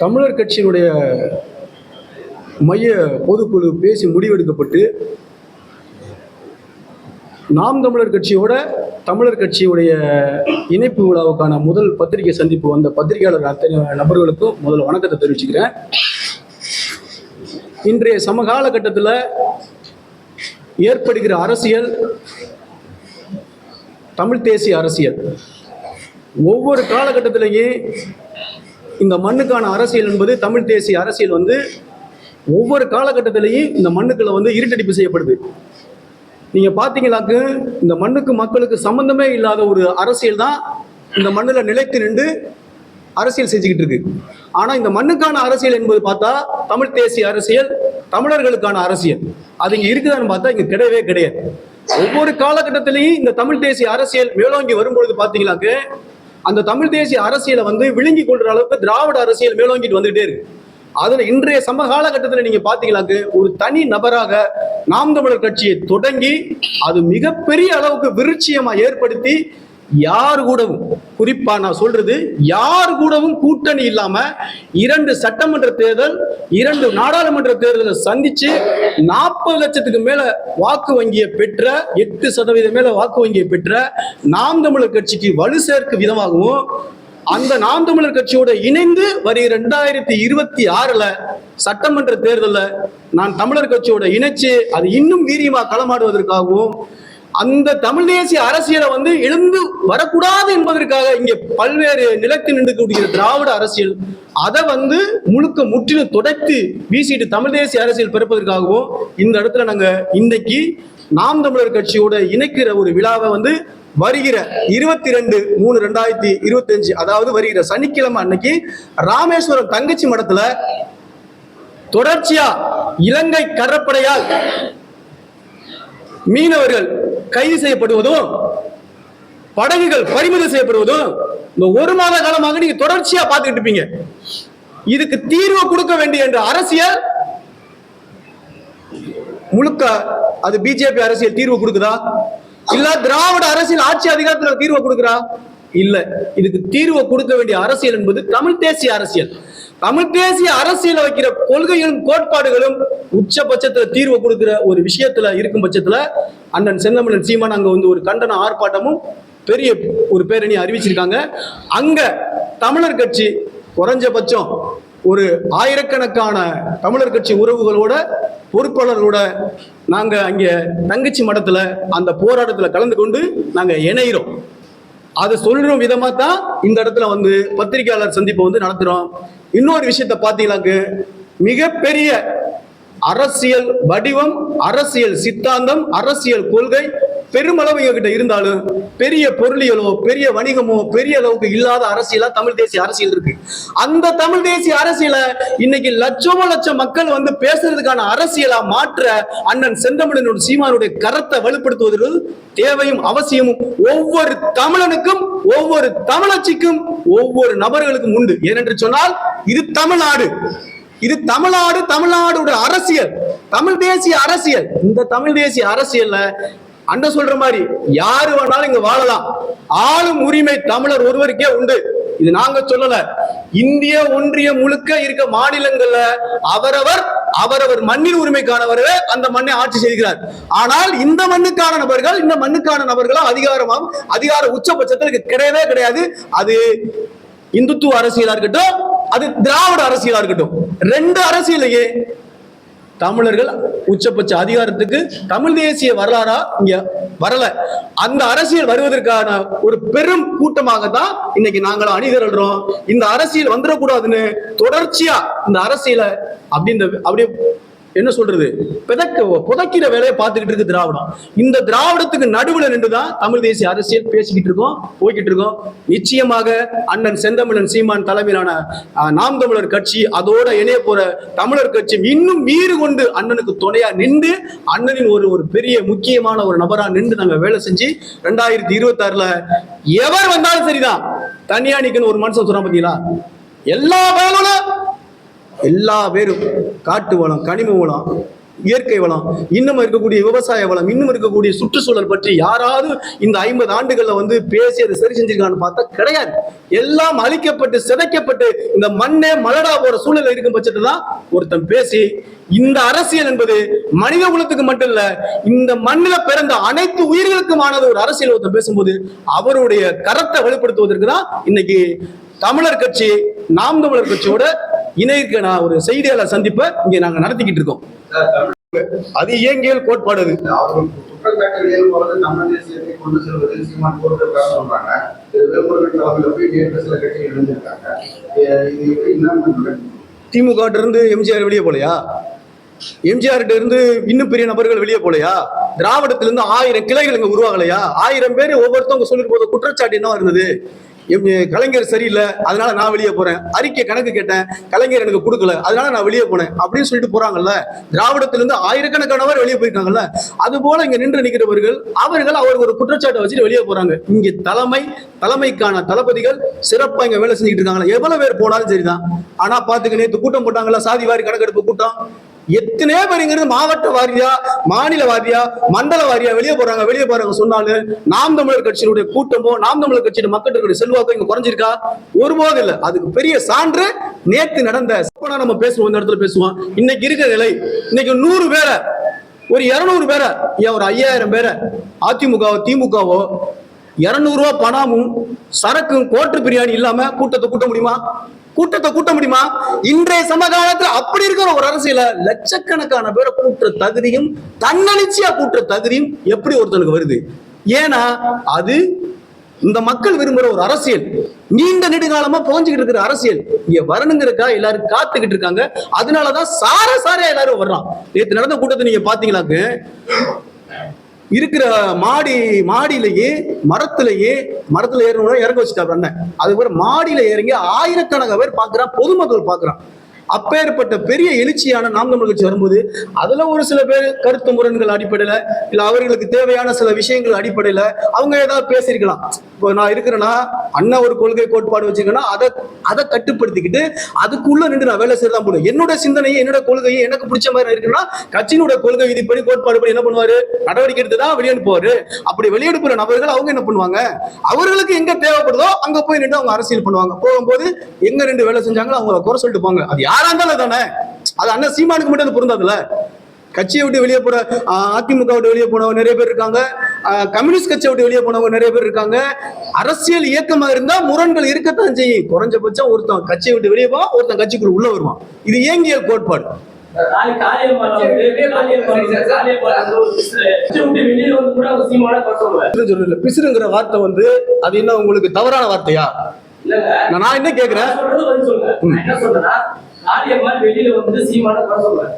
தமிழர் கட்சியினுடைய மைய பொதுக்குழு பேசி முடிவெடுக்கப்பட்டு நாம் தமிழர் கட்சியோட தமிழர் கட்சியுடைய இணைப்பு விழாவுக்கான முதல் பத்திரிகை சந்திப்பு வந்த பத்திரிகையாளர் அத்தனை நபர்களுக்கும் முதல் வணக்கத்தை தெரிவிச்சுக்கிறேன். இன்றைய சமகால கட்டத்தில் ஏற்படுகிற அரசியல் தமிழ் தேசிய அரசியல். ஒவ்வொரு காலகட்டத்திலையும் இந்த மண்ணுக்கான அரசியல் என்பது தமிழ் தேசிய அரசியல் வந்து ஒவ்வொரு காலகட்டத்திலையும் இந்த மண்ணுக்குள்ள வந்து இருட்டடிப்பு செய்யப்படுது. நீங்க பாத்தீங்களாக்கு இந்த மண்ணுக்கு மக்களுக்கு சம்பந்தமே இல்லாத ஒரு அரசியல் தான் இந்த மண்ணுல நிலைத்து நின்று அரசியல் செஞ்சுக்கிட்டு இருக்கு. ஆனா இந்த மண்ணுக்கான அரசியல் என்பது பார்த்தா தமிழ் தேசிய அரசியல் தமிழர்களுக்கான அரசியல். அது இங்க இருக்குதான்னு பார்த்தா இங்க கிடையவே கிடையாது. ஒவ்வொரு காலகட்டத்திலையும் இந்த தமிழ் தேசிய அரசியல் மேலோங்கி வரும்பொழுது பாத்தீங்களாக்கு அந்த தமிழ் தேசிய அரசியலை வந்து விழுங்கி கொள்ற அளவுக்கு திராவிட அரசியல் மேலோங்கிட்டு வந்துகிட்டே இருக்கு. அதுல இன்றைய சம காலகட்டத்தில் நீங்க பாத்தீங்களாக்கு ஒரு தனி நபராக நாம் தமிழர் கட்சியை தொடங்கி அது மிகப்பெரிய அளவுக்கு விருட்சியமா ஏற்படுத்தி யார் கூடவும் குறிப்பா நான் சொல்றது யார் கூடவும் கூட்டணி இல்லாம இரண்டு சட்டமன்ற தேர்தல் இரண்டு நாடாளுமன்ற தேர்தலை சந்திச்சு நாற்பது லட்சத்துக்கு மேல வாக்கு வங்கியை பெற்ற எட்டு சதவீதம் மேல வாக்கு வங்கியை பெற்ற நாம் தமிழர் கட்சிக்கு வலு சேர்க்கும் விதமாகவும் அந்த நாம் தமிழர் கட்சியோட இணைந்து வரி ரெண்டாயிரத்தி இருபத்தி ஆறுல சட்டமன்ற தேர்தலில் நான் தமிழர் கட்சியோட இணைச்சு அது இன்னும் வீரியமா களமாடுவதற்காகவும் அந்த தமிழ் தேசிய அரசியலை வந்து எழுந்து வரக்கூடாது என்பதற்காக இங்கே பல்வேறு நிலத்தில் நின்றுக்கூடிய திராவிட அரசியல் அதை வந்து முழுக்க முற்றிலும் துடைத்து வீசிட்டு தமிழ் தேசிய அரசியல் பிறப்பதற்காகவும் இந்த இடத்துல நாங்கள் இன்னைக்கு நாம் தமிழர் கட்சியோட இணைக்கிற ஒரு விழாவை வந்து வருகிற இருபத்தி ரெண்டு மூணு ரெண்டாயிரத்தி இருபத்தி அஞ்சு அதாவது வருகிற சனிக்கிழமை அன்னைக்கு ராமேஸ்வரம் தங்கச்சி மடத்துல தொடர்ச்சியா இலங்கை கடற்படையால் மீனவர்கள் கைது செய்யப்படுவதும் படகுகள் பறிமுதல் செய்யப்படுவதும் இந்த ஒரு மாத காலமாக நீங்க தொடர்ச்சியா பார்த்துக்கிட்டு இருப்பீங்க. இதுக்கு தீர்வு கொடுக்க வேண்டிய என்ற அரசியல் முழுக்க அது பிஜேபி அரசியல் தீர்வு கொடுக்குதா? இல்ல திராவிட அரசியல் ஆட்சி அதிகாரத்தில் தீர்வு கொடுக்குறா இல்லை. இதுக்கு தீர்வை கொடுக்க வேண்டிய அரசியல் என்பது தமிழ் தேசிய அரசியல். தமிழ் தேசிய அரசியல் வைக்கிற கொள்கைகளும் கோட்பாடுகளும் உச்சபட்சத்துல தீர்வு கொடுக்கிற ஒரு விஷயத்துல இருக்கும் பட்சத்துல அண்ணன் செந்தமிழன் சீமான் அங்க வந்து ஒரு கண்டன ஆர்ப்பாட்டமும் பெரிய ஒரு பேரணி அறிவிச்சிருக்காங்க. அங்க தமிழர் கட்சி குறைஞ்சபட்சம் ஒரு ஆயிரக்கணக்கான தமிழர் கட்சி உறவுகளோட பொறுப்பாளர்களோட நாங்க அங்கே தங்கச்சி மடத்துல அந்த போராட்டத்துல கலந்து கொண்டு நாங்க இணைகிறோம் அதை சொல்ற விதமா தான் இந்த இடத்துல வந்து பத்திரிகையாளர் சந்திப்பு வந்து நடத்துறோம். இன்னொரு விஷயத்த பாத்தீங்கன்னாக்கு மிகப்பெரிய அரசியல் வடிவம் அரசியல் சித்தாந்தம் அரசியல் கொள்கை பெருமளவு எங்ககிட்ட இருந்தாலும் பெரிய பொருளியலோ பெரிய வணிகமோ பெரிய அளவுக்கு இல்லாத அரசியலா தமிழ் தேசிய அரசியல் இருக்கு. அந்த தமிழ் தேசிய அரசியல இன்னைக்கு லட்சமோ லட்சம் மக்கள் வந்து பேசுறதுக்கான அரசியலா மாற்ற அண்ணன் செந்தமிழனோட சீமானுடைய கரத்தை வலுப்படுத்துவதற்கு தேவையும் அவசியமும் ஒவ்வொரு தமிழனுக்கும் ஒவ்வொரு தமிழச்சிக்கும் ஒவ்வொரு நபர்களுக்கும் உண்டு. ஏனென்று சொன்னால் இது தமிழ்நாடு. இது தமிழ்நாடு தமிழ்நாடோட அரசியல். தமிழ் தேசிய அரசியல். இந்த தமிழ் தேசிய அரசியல்ல அண்ணன் சொல்ற மாதிரி யாரு வேணாலும் இங்க வாழலாம். ஆளும் உரிமை தமிழர் ஒருவருக்கே உண்டு. இது நாங்க சொல்லல. இந்திய ஒன்றியம் முழுக்க இருக்க மாநிலங்கள்ல அவரவர் அவரவர் மண்ணின் உரிமைக்கானவர்களே அந்த மண்ணை ஆட்சி செய்கிறார். ஆனால் இந்த மண்ணுக்கான நபர்கள் இந்த மண்ணுக்கான நபர்களா அதிகாரமாம் அதிகார உச்சபட்சத்தில் கிடையவே கிடையாது. அது இந்துத்துவ அரசியலா இருக்கட்டும் அது திராவிட அரசியலா இருக்கட்டும். ரெண்டு அரசியலையே தமிழர்கள் உச்சபட்ச அதிகாரத்துக்கு தமிழ் தேசிய வரலாறா இங்க வரல. அந்த அரசியல் வருவதற்கான ஒரு பெரும் கூட்டமாக தான் இன்னைக்கு நாங்கள் அணிதிரள்றோம். இந்த அரசியல் வந்துடக்கூடாதுன்னு தொடர்ச்சியா இந்த அரசியலை அப்படின்ற அப்படியே என்ன சொல்றது? பிதக்க புதைக்கிற வேலையை பார்த்துக்கிட்டு இருக்கு திராவிடம். இந்த திராவிடத்துக்கு நடுவில் நின்றுதான் தமிழ் தேசிய அரசியல் பேசிக்கிட்டு இருக்கோம் போய்கிட்டு இருக்கோம். நிச்சயமாக அண்ணன் செந்தமிழன் சீமான் தலைமையிலான நாம் தமிழர் கட்சி அதோட இணைய போற தமிழர் கட்சி இன்னும் மீறு கொண்டு அண்ணனுக்கு துணையா நின்று அண்ணனின் ஒரு ஒரு பெரிய முக்கியமான ஒரு நபரா நின்று நாங்க வேலை செஞ்சு ரெண்டாயிரத்தி இருபத்தி ஆறுல எவர் வந்தாலும் சரிதான். தனியா நிக்கணும் ஒரு மனுஷன் சொன்னா பாத்தீங்களா? எல்லா வேலைகளும் எல்லா பேரும் காட்டு வளம் கனிம வளம் இயற்கை வளம் இன்னும் இருக்கக்கூடிய விவசாய வளம் இன்னும் இருக்கக்கூடிய சுற்றுச்சூழல் பற்றி யாராவது இந்த ஐம்பது ஆண்டுகள்ல வந்து பேசி அதை சரி செஞ்சிருக்கான்னு பார்த்தா கிடையாது. எல்லாம் அழிக்கப்பட்டு சிதைக்கப்பட்டு இந்த மண்ணே மலடா போற சூழ்நிலை இருக்கும் பட்சத்துல தான் ஒருத்தன் பேசி இந்த அரசியல் என்பது மனித குலத்துக்கு மட்டும் இல்ல இந்த மண்ணில பிறந்த அனைத்து உயிர்களுக்குமானது ஒரு அரசியல் ஒருத்தன் பேசும்போது அவருடைய கரத்தை வெளிப்படுத்துவதற்கு தான் இன்னைக்கு தமிழர் கட்சி நாம் தமிழர் கட்சியோட இணைக்க நான் ஒரு செய்தியாளர் சந்திப்பை இங்க நாங்க நடத்திக்கிட்டு இருக்கோம். அது இயங்கியல் கோட்பாடு. அது திமுக இருந்து எம்ஜிஆர் வெளியே போலையா? எம்ஜிஆர் இருந்து இன்னும் பெரிய நபர்கள் வெளியே போலையா? திராவிடத்துல இருந்து ஆயிரம் கிளைகள் இங்க உருவாகலையா? ஆயிரம் பேர் ஒவ்வொருத்தவங்க சொல்லிட்டு போத குற்றச்சாட்டு என்ன இருந்தது? கலைஞர் சரியில்லை அதனால நான் வெளியே போறேன். அறிக்கை கணக்கு கேட்டேன் கலைஞர் எனக்கு கொடுக்கல அதனால நான் வெளியே போனேன் அப்படின்னு சொல்லிட்டு போறாங்கல்ல. திராவிடத்திலிருந்து ஆயிரக்கணக்கானவர் வெளியே போயிருக்காங்கல்ல. அது போல இங்க நின்று நிற்கிறவர்கள் அவர்கள் அவருக்கு ஒரு குற்றச்சாட்டை வச்சுட்டு வெளியே போறாங்க. இங்க தலைமை தலைமைக்கான தளபதிகள் சிறப்பா இங்க வேலை செஞ்சுட்டு இருக்காங்களா எவ்வளவு பேர் போனாலும் சரிதான். ஆனா பாத்துக்க நேத்து கூட்டம் போட்டாங்கல்ல சாதி வாரி கணக்கெடுப்பு கூட்டம். எத்தனையோ பேருங்கிறது மாவட்ட வாரியா மாநில வாரியா மண்டல வாரியா வெளியே போறாங்க வெளியே போறாங்க சொன்னாலும் நாம் தமிழர் கட்சியினுடைய கூட்டமோ நாம் தமிழர் கட்சியோட மக்களுடைய செல்வாக்கோ இங்க குறைஞ்சிருக்கா? ஒருபோது இல்லை. அதுக்கு பெரிய சான்று நேத்து நடந்த நம்ம பேசுவோம் இந்த இடத்துல பேசுவோம். இன்னைக்கு இருக்கிற நிலை இன்னைக்கு நூறு பேரை ஒரு இருநூறு பேரை ஏன் ஒரு ஐயாயிரம் பேரை அதிமுகவோ திமுகவோ இரநூறுவா பணமும் சரக்கும் கோட்டு பிரியாணி இல்லாம கூட்டத்தை கூட்ட முடியுமா? கூட்டத்தை கூட்ட முடியுமா? இன்றைய சமகாலத்துல அப்படி இருக்கிற ஒரு அரசியல லட்சக்கணக்கான பேரை கூட்டுற தகுதியும் தன்னெழுச்சியா கூட்டுற தகுதியும் எப்படி ஒருத்தனுக்கு வருது? ஏன்னா அது இந்த மக்கள் விரும்புற ஒரு அரசியல். நீண்ட நெடுகாலமா புகஞ்சுக்கிட்டு இருக்கிற அரசியல். இங்க வரணுங்கிறக்கா எல்லாரும் காத்துக்கிட்டு இருக்காங்க. அதனாலதான் சார சார எல்லாரும் வர்றான். நேற்று நடந்த கூட்டத்தை நீங்க பாத்தீங்களாக்கு? இருக்கிற மாடி மாடியிலேயே மரத்திலேயே மரத்துல ஏறணும் இறங்க வச்சுட்டாரு அண்ணன். அதுக்கப்புறம் மாடியில இறங்கி ஆயிரக்கணக்கான பேர் பாக்குறான் பொதுமக்கள் பாக்குறான். அப்பேற்பட்ட பெரிய எழுச்சியான நாம் தமிழ் கட்சி வரும்போது அதுல ஒரு சில பேர் கருத்து முரண்கள் அடிப்படையில இல்ல அவர்களுக்கு தேவையான சில விஷயங்கள் அடிப்படையில அவங்க ஏதாவது பேசியிருக்கலாம். இப்போ நான் இருக்கிறேன்னா அண்ணா ஒரு கொள்கை கோட்பாடு வச்சிருக்கேன்னா அதை அதை கட்டுப்படுத்திக்கிட்டு அதுக்குள்ள நின்று நான் வேலை செய்யறதா போடும் என்னோட சிந்தனையும் என்னோட கொள்கையை எனக்கு பிடிச்ச மாதிரி இருக்குன்னா கட்சியினுடைய கொள்கை விதிப்படி கோட்பாடு படி என்ன பண்ணுவாரு? நடவடிக்கை எடுத்து தான் வெளியனுப்புவாரு. அப்படி வெளியெடுப்புற நபர்கள் அவங்க என்ன பண்ணுவாங்க? அவர்களுக்கு எங்க தேவைப்படுதோ அங்க போய் நின்று அவங்க அரசியல் பண்ணுவாங்க. போகும்போது எங்க ரெண்டு வேலை செஞ்சாங்களோ அவங்கள குறை சொல்லிட்டு போங்க. அது யார் இருந்தாலும் தானே அது அண்ணன் சீமானுக்கு மட்டும் அது பொருந்தாதுல கட்சியை விட்டு வெளியே போற அதிமுக விட்டு வெளியே போனவங்க நிறைய பேர் இருக்காங்க. கம்யூனிஸ்ட் கட்சியை விட்டு வெளியே போனவங்க நிறைய பேர் இருக்காங்க. அரசியல் இயக்கமா இருந்தா முரண்கள் இருக்கத்தான் செய்யும். குறைஞ்சபட்சம் ஒருத்தன் கட்சியை விட்டு வெளியே போவான் ஒருத்தன் கட்சிக்குள்ள உள்ள வருவான். இது இயங்கியல் கோட்பாடு. காளி காளியம்மாள் வந்து காளியம்மாள் காளியம்மாள் அந்த ஒரு பிசுறு. கட்சி விட்டு வெளியில வந்து கூட அவங்க சீமான குறை சொல்லுவார். பிசுறு சொல்லல பிசுறுங்கிற வார்த்தை வந்து அது என்ன உங்களுக்கு தவறான வார்த்தையா? நான் என்ன கேக்குறேன்? நான் வெளியில வந்து சீமான குறை சொல்லுவார்.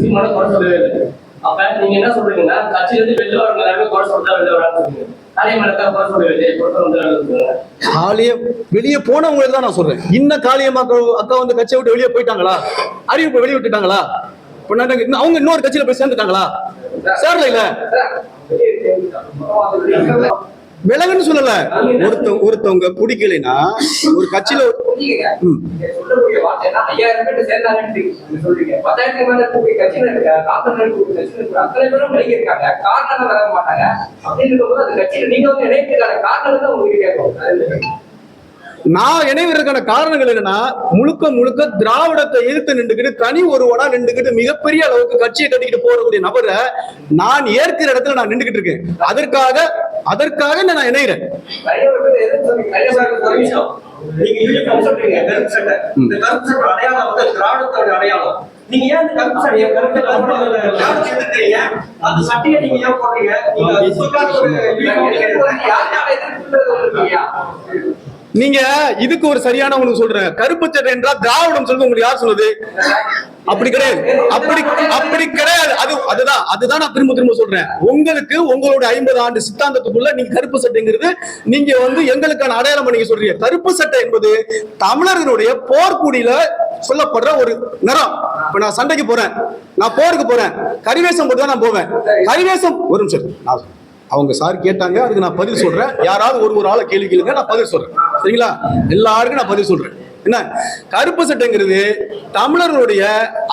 சீமான குறை சொல்லவே இல்லை. அப்ப நீங்க என்ன சொல்றீங்கன்னா கட்சியில இருந்து வெளில வரவங்க எல்லாருமே குறை சொல்றா வெளில வரான்னு சொல்றீங்க. வெளியே போனவங்களுக்கு தான் நான் சொல்றேன் இன்னும் காளியம்மா அக்கா அக்கா வந்து கட்சியை விட்டு வெளியே போயிட்டாங்களா அறிவிப்பு வெளியே விட்டுட்டாங்களா அவங்க இன்னொரு கட்சியில போய் சேர்ந்துட்டாங்களா சேரல இல்ல விலகுன்னு சொல்லல ஒருத்த ஒருத்தவங்க பிடிக்கலைன்னா ஒரு கட்சியில. நான் இணைவதற்கான காரணங்கள் என்னன்னா முழுக்க முழுக்க திராவிடத்தை எதிர்த்து நின்றுக்கிட்டு தனி ஒருவனா நின்றுக்கிட்டு மிகப்பெரிய அளவுக்கு கட்சியை கட்டிக்கிட்டு போறக்கூடிய நபரை நான் ஏற்கிற இடத்துல நான் நின்றுகிட்டு இருக்கேன் அதற்காக அதற்காக நான் இணைகிறேன். நீங்க நீங்க இதுக்கு ஒரு சரியான உங்களுக்கு சொல்றேன். கருப்பு சட்டை என்றால் திராவிடம் சொல்றது உங்களுக்கு யார் சொல்லுது? அப்படி கிடையாது. அப்படி அப்படி கிடையாது. அது அதுதான் அதுதான் நான் திரும்ப திரும்ப சொல்றேன். உங்களுக்கு உங்களோட ஐம்பது ஆண்டு சித்தாந்தத்துக்குள்ள நீங்க கருப்பு சட்டைங்கிறது நீங்க வந்து எங்களுக்கான அடையாளம் நீங்க சொல்றீங்க. கருப்பு சட்டை என்பது தமிழர்களுடைய போர்க்குடியில சொல்லப்படுற ஒரு நிறம். இப்ப நான் சண்டைக்கு போறேன். நான் போருக்கு போறேன். கரிவேசம் போட்டு தான் நான் போவேன். கரிவேசம் ஒரு நிமிஷம். நான் அவங்க சார் கேட்டாங்க அதுக்கு நான் பதில் சொல்றேன். யாராவது ஒரு ஒரு ஆளை கேள்வி கேளுங்க நான் பதில் சொல்றேன். சரிங்களா? எல்லாருக்கும் நான் பதில் சொல்றேன். என்ன? கருப்பு சட்டைங்கிறது தமிழர்களுடைய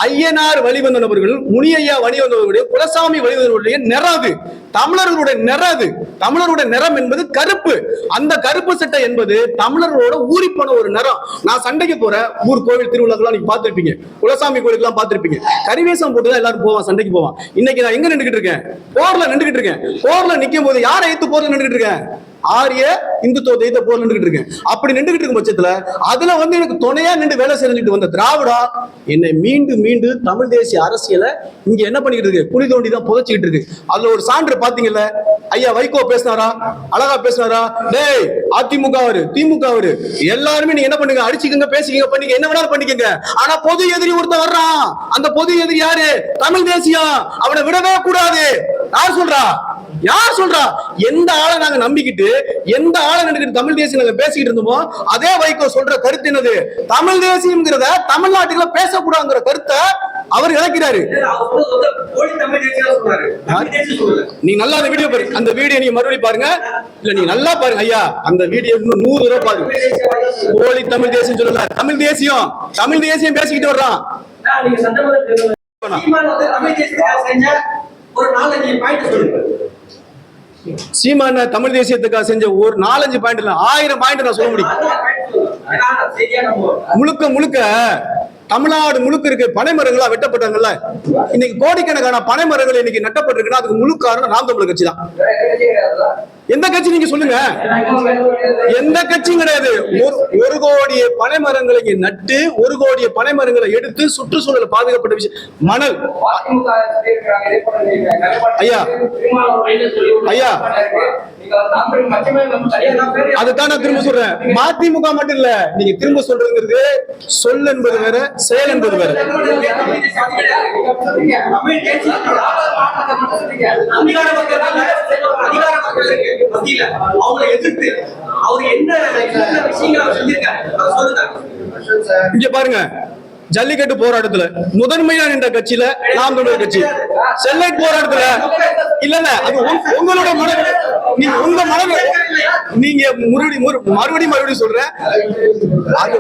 ஐயனார் வழிவந்த நபர்கள் முனியையா வழிவந்தவர்களுடைய குலசாமி வழிவந்தவர்களுடைய நிறாது அது தமிழர்களுடைய நிறம் அது. தமிழருடைய நிறம் என்பது கருப்பு. அந்த கருப்பு சட்டை என்பது தமிழர்களோட ஊறிப்போன ஒரு நிறம். நான் சண்டைக்கு போற ஊர் கோவில் திருவிழாக்கெல்லாம் நீங்க பார்த்திருப்பீங்க. குலசாமி கோயிலுக்குலாம் பார்த்திருப்பீங்க. கரிவேசம் போட்டு தான் எல்லாரும் போவான் சண்டைக்கு போவான் இன்னைக்கு நான் எங்க நின்றுகிட்டு இருக்கேன்? போர்ல நின்றுகிட்டு இருக்கேன். போர்ல நிக்கும் போது யாரை எடுத்து போர்ல நின்றுகிட்டு இருக்கேன்? ஆரிய இந்துத்துவ தெய்வ போர் நின்றுகிட்டு இருக்கேன். அப்படி நின்றுகிட்டு இருக்கும் பட்சத்துல அதுல வந்து எனக்கு துணையா நின்று வேலை செஞ்சுட்டு வந்த திராவிடா என்னை மீண்டும் மீண்டும் தமிழ் தேசிய அரசியலை இங்க என்ன பண்ணிக்கிட்டு இருக்கு? குழி தோண்டி தான் புதைச்சிக்கிட்டு இருக்கு. அதுல ஒரு சான்று பாத்தீங்கல்ல? ஐயா வைகோ பேசினாரா? அழகா பேசினாரா? டேய் அதிமுக அவரு திமுக அவரு. எல்லாருமே நீங்க என்ன பண்ணுங்க? அடிச்சுக்கங்க பேசிக்கங்க பண்ணிக்க என்ன வேணாலும் பண்ணிக்கங்க. ஆனா பொது எதிரி ஒருத்தன் வர்றான். அந்த பொது எதிரி யாரு? தமிழ் தேசியம் அவனை விடவே கூடாது. யார் சொல்றா? யார் சொல்றா? எந்த ஆளை நாங்க நம்பிக்கிட்டு எந்த ஆளை நினைக்கிட்டு தமிழ் தேசியம் நாங்க பேசிக்கிட்டு இருந்தோமோ அதே வைகோ சொல்ற கருத்து என்னது? தமிழ் தேசியம்ங்கிறத தமிழ்நாட்டுல பேசக்கூடாதுங்கிற கருத்தை அவர் இழக்கிறாரு நீ நல்லா அந்த வீடியோ பாருங்க அந்த வீடியோ நீங்க மறுபடியும் பாருங்க இல்ல நீங்க நல்லா பாருங்க ஐயா அந்த வீடியோ இன்னும் நூறு தடவை பாருங்க. போலி தமிழ் தேசியம் சொல்லல தமிழ் தேசியம் தமிழ் தேசியம் பேசிக்கிட்டு வர்றான் சீமான் தமிழ் தேசியத்துக்காக செஞ்ச ஒரு நாலஞ்சு பாயிண்ட் இல்ல ஆயிரம் பாயிண்ட் நான் சொல்ல முடியும் முழுக்க முழுக்க தமிழ்நாடு முழுக்க இருக்க பனை மரங்களா வெட்டப்பட்டாங்கல்ல இன்னைக்கு கோடிக்கணக்கான பனை மரங்கள் இன்னைக்கு நட்டப்பட்டிருக்குன்னா அதுக்கு முழு காரணம் நாம் தமிழர் கட்சி தான். எந்த கட்சி நீங்க சொல்லுங்க? எந்த கட்சியும் கிடையாது. ஒரு ஒரு கோடிய பனை மரங்களை இங்க நட்டு ஒரு கோடிய பனை மரங்களை எடுத்து சுற்றுச்சூழல் பாதுகாப்பட்ட விஷயம். மணல். ஐயா. ஐயா. அதுதான் நான் திரும்ப சொல்றேன். மதிமுக மட்டும் இல்ல நீங்க திரும்ப சொல்றதுங்கிறது சொல் என்பது வேற செயல் என்பது வேற. இங்க பாருங்க. ஜல்லிக்கட்டு போராட்டத்துல முதன்மையா நின்ற கட்சியில நாம் தமிழர் கட்சி. செல்லைட் போராட்டத்துல இல்ல அது உங்களோட மன நீங்க உங்க மன நீங்க மறுபடி மறுபடியும் மறுபடியும் சொல்றேன். அது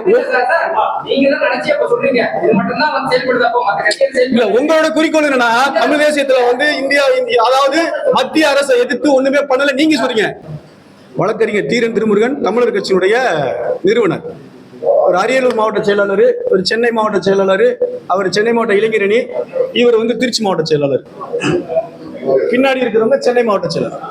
இல்ல உங்களோட குறிக்கோள் என்னன்னா தமிழ் தேசியத்துல வந்து இந்தியா இந்தியா- அதாவது மத்திய அரசை எதிர்த்து ஒண்ணுமே பண்ணல. நீங்க சொல்றீங்க. வழக்கறிஞர் தீரன் திருமுருகன் தமிழர் கட்சியினுடைய நிறுவனர். ஒரு அரியலூர் மாவட்ட செயலாளர் ஒரு சென்னை மாவட்ட செயலாளர் அவர் சென்னை மாவட்ட இளைஞரணி இவர் வந்து திருச்சி மாவட்ட செயலாளர். பின்னாடி இருக்கிறவங்க சென்னை மாவட்ட செயலாளர்.